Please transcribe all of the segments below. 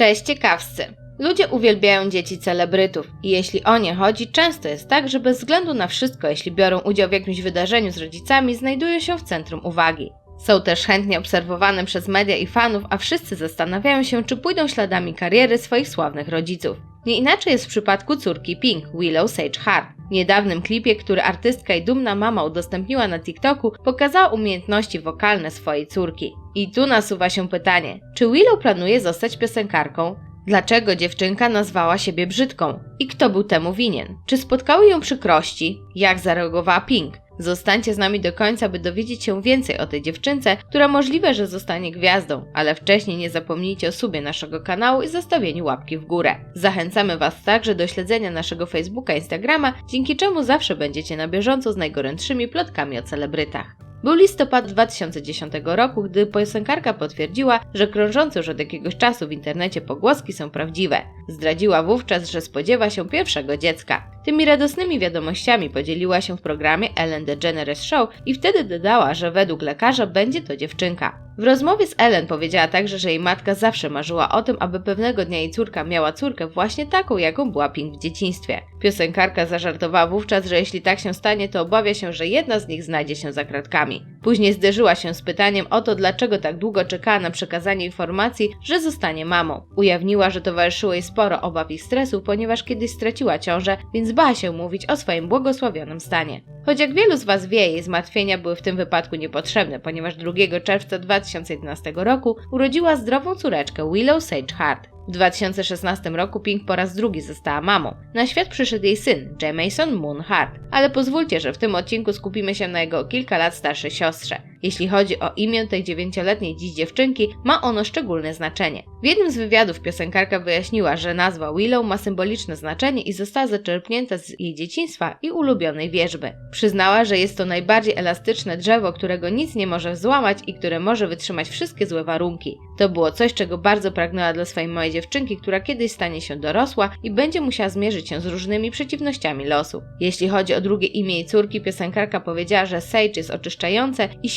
Cześć ciekawscy! Ludzie uwielbiają dzieci celebrytów i jeśli o nie chodzi, często jest tak, że bez względu na wszystko, jeśli biorą udział w jakimś wydarzeniu z rodzicami, znajdują się w centrum uwagi. Są też chętnie obserwowane przez media i fanów, a wszyscy zastanawiają się, czy pójdą śladami kariery swoich sławnych rodziców. Nie inaczej jest w przypadku córki Pink, Willow Sage Hart. W niedawnym klipie, który artystka i dumna mama udostępniła na TikToku, pokazała umiejętności wokalne swojej córki. I tu nasuwa się pytanie, czy Willow planuje zostać piosenkarką? Dlaczego dziewczynka nazwała siebie brzydką? I kto był temu winien? Czy spotkały ją przykrości? Jak zareagowała Pink? Zostańcie z nami do końca, by dowiedzieć się więcej o tej dziewczynce, która możliwe, że zostanie gwiazdą, ale wcześniej nie zapomnijcie o subie naszego kanału i zostawieniu łapki w górę. Zachęcamy Was także do śledzenia naszego Facebooka i Instagrama, dzięki czemu zawsze będziecie na bieżąco z najgorętszymi plotkami o celebrytach. Był listopad 2010 roku, gdy piosenkarka potwierdziła, że krążące już od jakiegoś czasu w internecie pogłoski są prawdziwe. Zdradziła wówczas, że spodziewa się pierwszego dziecka. Tymi radosnymi wiadomościami podzieliła się w programie Ellen DeGeneres Show i wtedy dodała, że według lekarza będzie to dziewczynka. W rozmowie z Ellen powiedziała także, że jej matka zawsze marzyła o tym, aby pewnego dnia jej córka miała córkę właśnie taką, jaką była Pink w dzieciństwie. Piosenkarka zażartowała wówczas, że jeśli tak się stanie, to obawia się, że jedna z nich znajdzie się za kratkami. Później zderzyła się z pytaniem o to, dlaczego tak długo czekała na przekazanie informacji, że zostanie mamą. Ujawniła, że towarzyszyło jej sporo obaw i stresu, ponieważ kiedyś straciła ciążę, więc bała się mówić o swoim błogosławionym stanie. Choć jak wielu z Was wie, jej zmartwienia były w tym wypadku niepotrzebne, ponieważ 2 czerwca 2011 roku urodziła zdrową córeczkę Willow Sage Hart. W 2016 roku Pink po raz drugi została mamą. Na świat przyszedł jej syn, Jamison Moon Hart. Ale pozwólcie, że w tym odcinku skupimy się na jego kilka lat starszej siostrze. Jeśli chodzi o imię tej dziewięcioletniej dziś dziewczynki, ma ono szczególne znaczenie. W jednym z wywiadów piosenkarka wyjaśniła, że nazwa Willow ma symboliczne znaczenie i została zaczerpnięta z jej dzieciństwa i ulubionej wierzby. Przyznała, że jest to najbardziej elastyczne drzewo, którego nic nie może złamać i które może wytrzymać wszystkie złe warunki. To było coś, czego bardzo pragnęła dla swojej małej dziewczynki, która kiedyś stanie się dorosła i będzie musiała zmierzyć się z różnymi przeciwnościami losu. Jeśli chodzi o drugie imię jej córki, piosenkarka powiedziała, że Sage jest oczyszczające i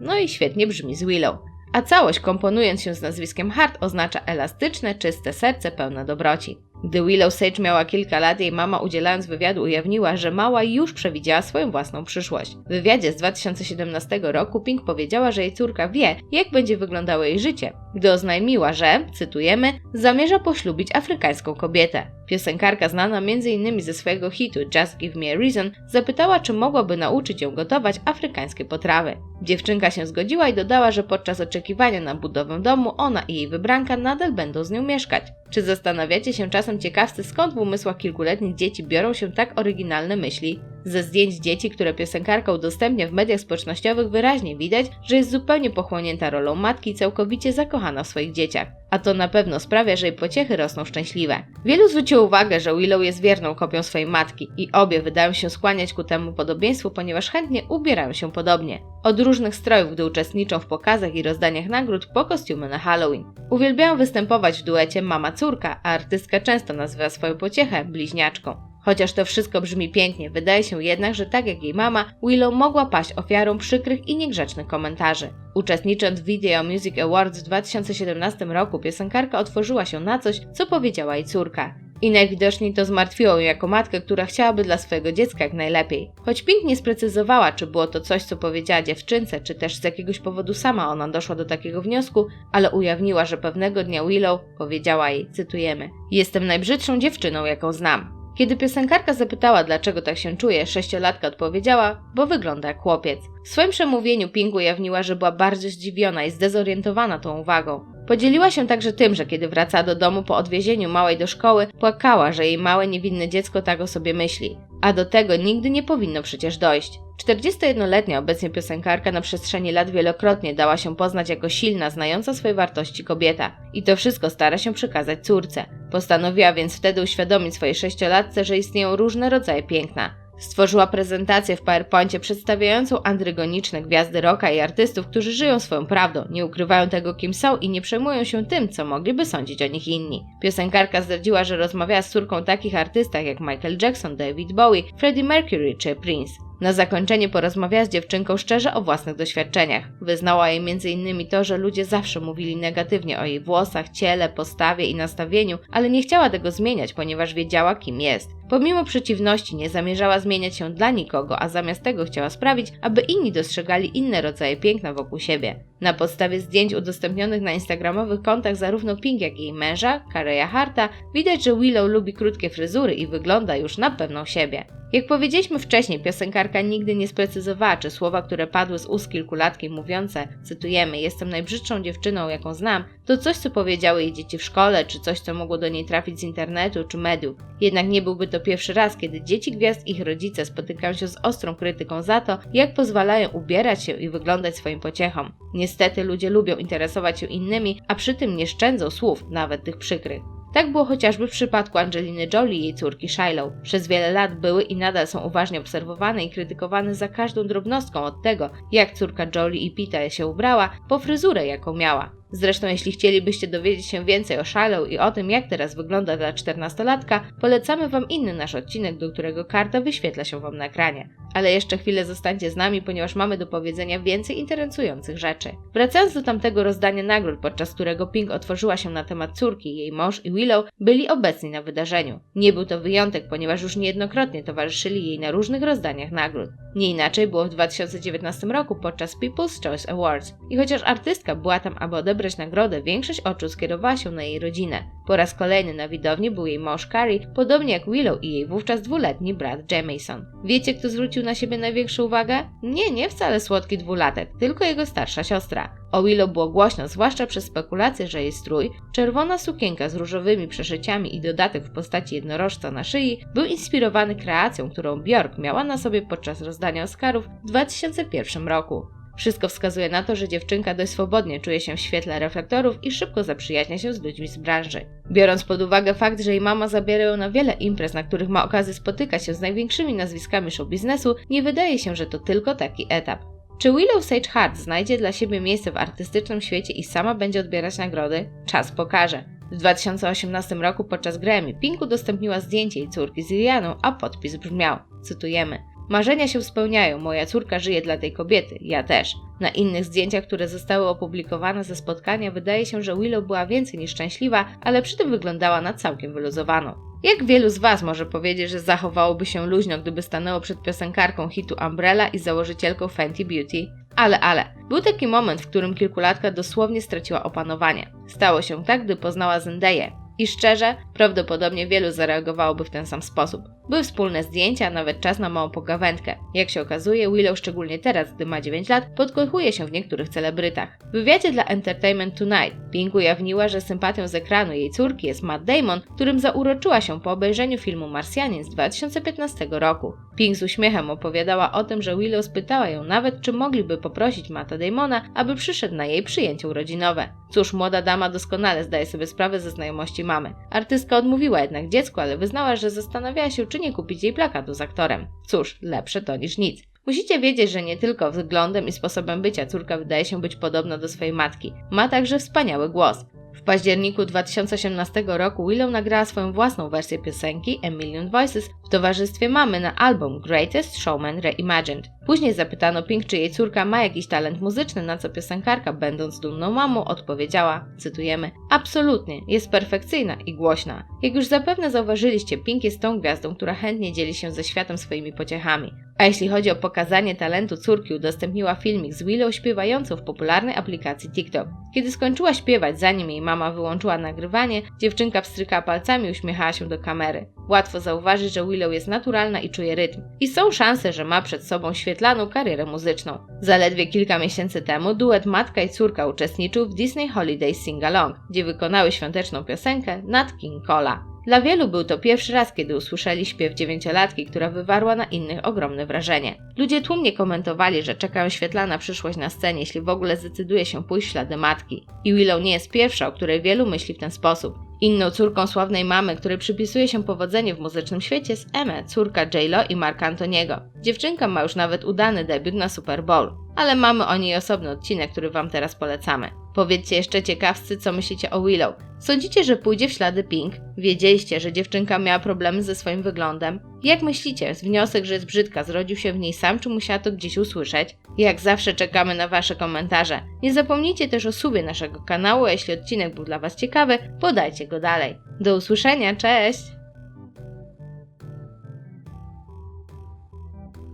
no i świetnie brzmi z Willow. A całość komponując się z nazwiskiem Hart oznacza elastyczne, czyste serce pełne dobroci. Gdy Willow Sage miała kilka lat, jej mama udzielając wywiadu ujawniła, że mała już przewidziała swoją własną przyszłość. W wywiadzie z 2017 roku Pink powiedziała, że jej córka wie, jak będzie wyglądało jej życie, gdy oznajmiła, że, cytujemy, zamierza poślubić afrykańską kobietę. Piosenkarka znana m.in. ze swojego hitu Just Give Me a Reason zapytała, czy mogłaby nauczyć ją gotować afrykańskie potrawy. Dziewczynka się zgodziła i dodała, że podczas oczekiwania na budowę domu ona i jej wybranka nadal będą z nią mieszkać. Czy zastanawiacie się czasem ciekawcy, skąd w umysłach kilkuletnich dzieci biorą się tak oryginalne myśli? Ze zdjęć dzieci, które piosenkarka udostępnia w mediach społecznościowych wyraźnie widać, że jest zupełnie pochłonięta rolą matki i całkowicie zakochana w swoich dzieciach. A to na pewno sprawia, że jej pociechy rosną szczęśliwe. Wielu zwróciło uwagę, że Willow jest wierną kopią swojej matki i obie wydają się skłaniać ku temu podobieństwu, ponieważ chętnie ubierają się podobnie. Od różnych strojów, gdy uczestniczą w pokazach i rozdaniach nagród po kostiumy na Halloween. Uwielbiają występować w duecie mama-córka, a artystka często nazywa swoją pociechę bliźniaczką. Chociaż to wszystko brzmi pięknie, wydaje się jednak, że tak jak jej mama, Willow mogła paść ofiarą przykrych i niegrzecznych komentarzy. Uczestnicząc w Video Music Awards w 2017 roku, piosenkarka otworzyła się na coś, co powiedziała jej córka. I najwidoczniej to zmartwiło ją jako matkę, która chciałaby dla swojego dziecka jak najlepiej. Choć Pink nie sprecyzowała, czy było to coś, co powiedziała dziewczynce, czy też z jakiegoś powodu sama ona doszła do takiego wniosku, ale ujawniła, że pewnego dnia Willow powiedziała jej, cytujemy: Jestem najbrzydszą dziewczyną, jaką znam. Kiedy piosenkarka zapytała, dlaczego tak się czuje, sześciolatka odpowiedziała, bo wygląda jak chłopiec. W swoim przemówieniu Pink ujawniła, że była bardzo zdziwiona i zdezorientowana tą uwagą. Podzieliła się także tym, że kiedy wracała do domu po odwiezieniu małej do szkoły, płakała, że jej małe niewinne dziecko tak o sobie myśli. A do tego nigdy nie powinno przecież dojść. 41-letnia obecnie piosenkarka na przestrzeni lat wielokrotnie dała się poznać jako silna, znająca swoje wartości kobieta. I to wszystko stara się przekazać córce. Postanowiła więc wtedy uświadomić swojej sześciolatce, że istnieją różne rodzaje piękna. Stworzyła prezentację w PowerPoincie przedstawiającą andrygoniczne gwiazdy rocka i artystów, którzy żyją swoją prawdą, nie ukrywają tego kim są i nie przejmują się tym, co mogliby sądzić o nich inni. Piosenkarka zdradziła, że rozmawiała z córką takich artystach jak Michael Jackson, David Bowie, Freddie Mercury czy Prince. Na zakończenie porozmawiała z dziewczynką szczerze o własnych doświadczeniach. Wyznała jej m.in. to, że ludzie zawsze mówili negatywnie o jej włosach, ciele, postawie i nastawieniu, ale nie chciała tego zmieniać, ponieważ wiedziała, kim jest. Pomimo przeciwności nie zamierzała zmieniać się dla nikogo, a zamiast tego chciała sprawić, aby inni dostrzegali inne rodzaje piękna wokół siebie. Na podstawie zdjęć udostępnionych na instagramowych kontach zarówno Pink, jak i jej męża, Kareya Harta, widać, że Willow lubi krótkie fryzury i wygląda już na pewną siebie. Jak powiedzieliśmy wcześniej, piosenkarka nigdy nie sprecyzowała, czy słowa, które padły z ust kilkulatki mówiące, cytujemy, jestem najbrzydszą dziewczyną, jaką znam, to coś, co powiedziały jej dzieci w szkole, czy coś, co mogło do niej trafić z internetu czy mediów. Jednak nie byłby to pierwszy raz, kiedy dzieci gwiazd i ich rodzice spotykają się z ostrą krytyką za to, jak pozwalają ubierać się i wyglądać swoim pociechom. Niestety ludzie lubią interesować się innymi, a przy tym nie szczędzą słów, nawet tych przykrych. Tak było chociażby w przypadku Angeliny Jolie i jej córki Shiloh. Przez wiele lat były i nadal są uważnie obserwowane i krytykowane za każdą drobnostką od tego, jak córka Jolie i Pita się ubrała, po fryzurę jaką miała. Zresztą jeśli chcielibyście dowiedzieć się więcej o Shiloh i o tym, jak teraz wygląda dla 14-latka, polecamy Wam inny nasz odcinek, do którego karta wyświetla się Wam na ekranie. Ale jeszcze chwilę zostańcie z nami, ponieważ mamy do powiedzenia więcej interesujących rzeczy. Wracając do tamtego rozdania nagród, podczas którego Pink otworzyła się na temat córki, jej mąż i Willow byli obecni na wydarzeniu. Nie był to wyjątek, ponieważ już niejednokrotnie towarzyszyli jej na różnych rozdaniach nagród. Nie inaczej było w 2019 roku podczas People's Choice Awards. I chociaż artystka była tam, aby odebrać nagrodę, większość oczu skierowała się na jej rodzinę. Po raz kolejny na widowni był jej mąż Carrie, podobnie jak Willow i jej wówczas dwuletni brat Jamison. Wiecie, kto zwrócił na siebie największą uwagę? Nie, nie wcale słodki dwulatek, tylko jego starsza siostra. O Willow było głośno, zwłaszcza przez spekulację, że jej strój, czerwona sukienka z różowymi przeszyciami i dodatek w postaci jednorożca na szyi był inspirowany kreacją, którą Björk miała na sobie podczas rozdania Oscarów w 2001 roku. Wszystko wskazuje na to, że dziewczynka dość swobodnie czuje się w świetle reflektorów i szybko zaprzyjaźnia się z ludźmi z branży. Biorąc pod uwagę fakt, że jej mama zabiera ją na wiele imprez, na których ma okazję spotykać się z największymi nazwiskami show biznesu, nie wydaje się, że to tylko taki etap. Czy Willow Sage Hart znajdzie dla siebie miejsce w artystycznym świecie i sama będzie odbierać nagrody? Czas pokaże. W 2018 roku podczas Grammy Pink udostępniła zdjęcie jej córki z Irianą, a podpis brzmiał, cytujemy Marzenia się spełniają, moja córka żyje dla tej kobiety, ja też. Na innych zdjęciach, które zostały opublikowane ze spotkania, wydaje się, że Willow była więcej niż szczęśliwa, ale przy tym wyglądała na całkiem wyluzowaną. Jak wielu z Was może powiedzieć, że zachowałoby się luźno, gdyby stanęło przed piosenkarką hitu Umbrella i założycielką Fenty Beauty? Ale, ale, był taki moment, w którym kilkulatka dosłownie straciła opanowanie. Stało się tak, gdy poznała Zendaya. I szczerze, prawdopodobnie wielu zareagowałoby w ten sam sposób. Były wspólne zdjęcia, nawet czas na małą pogawędkę. Jak się okazuje, Willow, szczególnie teraz, gdy ma 9 lat, podkochuje się w niektórych celebrytach. W wywiadzie dla Entertainment Tonight Pink ujawniła, że sympatią z ekranu jej córki jest Matt Damon, którym zauroczyła się po obejrzeniu filmu Marsjanin z 2015 roku. Pink z uśmiechem opowiadała o tym, że Willow spytała ją nawet, czy mogliby poprosić Matta Damona, aby przyszedł na jej przyjęcie urodzinowe. Cóż, młoda dama doskonale zdaje sobie sprawę ze znajomości mamy. Artystka odmówiła jednak dziecku, ale wyznała, że zastanawiała się, nie kupić jej plakatu z aktorem. Cóż, lepsze to niż nic. Musicie wiedzieć, że nie tylko wyglądem i sposobem bycia córka wydaje się być podobna do swojej matki. Ma także wspaniały głos. W październiku 2018 roku Willow nagrała swoją własną wersję piosenki A Million Voices w towarzystwie mamy na album Greatest Showman Reimagined. Później zapytano Pink, czy jej córka ma jakiś talent muzyczny, na co piosenkarka, będąc dumną mamą, odpowiedziała, cytujemy, absolutnie, jest perfekcyjna i głośna. Jak już zapewne zauważyliście, Pink jest tą gwiazdą, która chętnie dzieli się ze światem swoimi pociechami. A jeśli chodzi o pokazanie talentu córki, udostępniła filmik z Willow śpiewającą w popularnej aplikacji TikTok. Kiedy skończyła śpiewać, zanim jej mama wyłączyła nagrywanie, dziewczynka wstrykała palcami i uśmiechała się do kamery. Łatwo zauważyć, że Willow jest naturalna i czuje rytm. I są szanse, że ma przed sobą świetlaną karierę muzyczną. Zaledwie kilka miesięcy temu duet matka i córka uczestniczył w Disney Holiday Sing Along, gdzie wykonały świąteczną piosenkę Nat King Cola. Dla wielu był to pierwszy raz, kiedy usłyszeli śpiew dziewięciolatki, która wywarła na innych ogromne wrażenie. Ludzie tłumnie komentowali, że czekają świetlana przyszłość na scenie, jeśli w ogóle zdecyduje się pójść ślady matki. I Willow nie jest pierwsza, o której wielu myśli w ten sposób. Inną córką sławnej mamy, której przypisuje się powodzenie w muzycznym świecie, jest Emma, córka J-Lo i Marka Antoniego. Dziewczynka ma już nawet udany debiut na Super Bowl, ale mamy o niej osobny odcinek, który Wam teraz polecamy. Powiedzcie jeszcze ciekawscy, co myślicie o Willow. Sądzicie, że pójdzie w ślady Pink? Wiedzieliście, że dziewczynka miała problemy ze swoim wyglądem? Jak myślicie, z wniosek, że jest brzydka, zrodził się w niej sam, czy musiała to gdzieś usłyszeć? Jak zawsze czekamy na Wasze komentarze. Nie zapomnijcie też o subie naszego kanału, jeśli odcinek był dla Was ciekawy, podajcie go dalej. Do usłyszenia, cześć!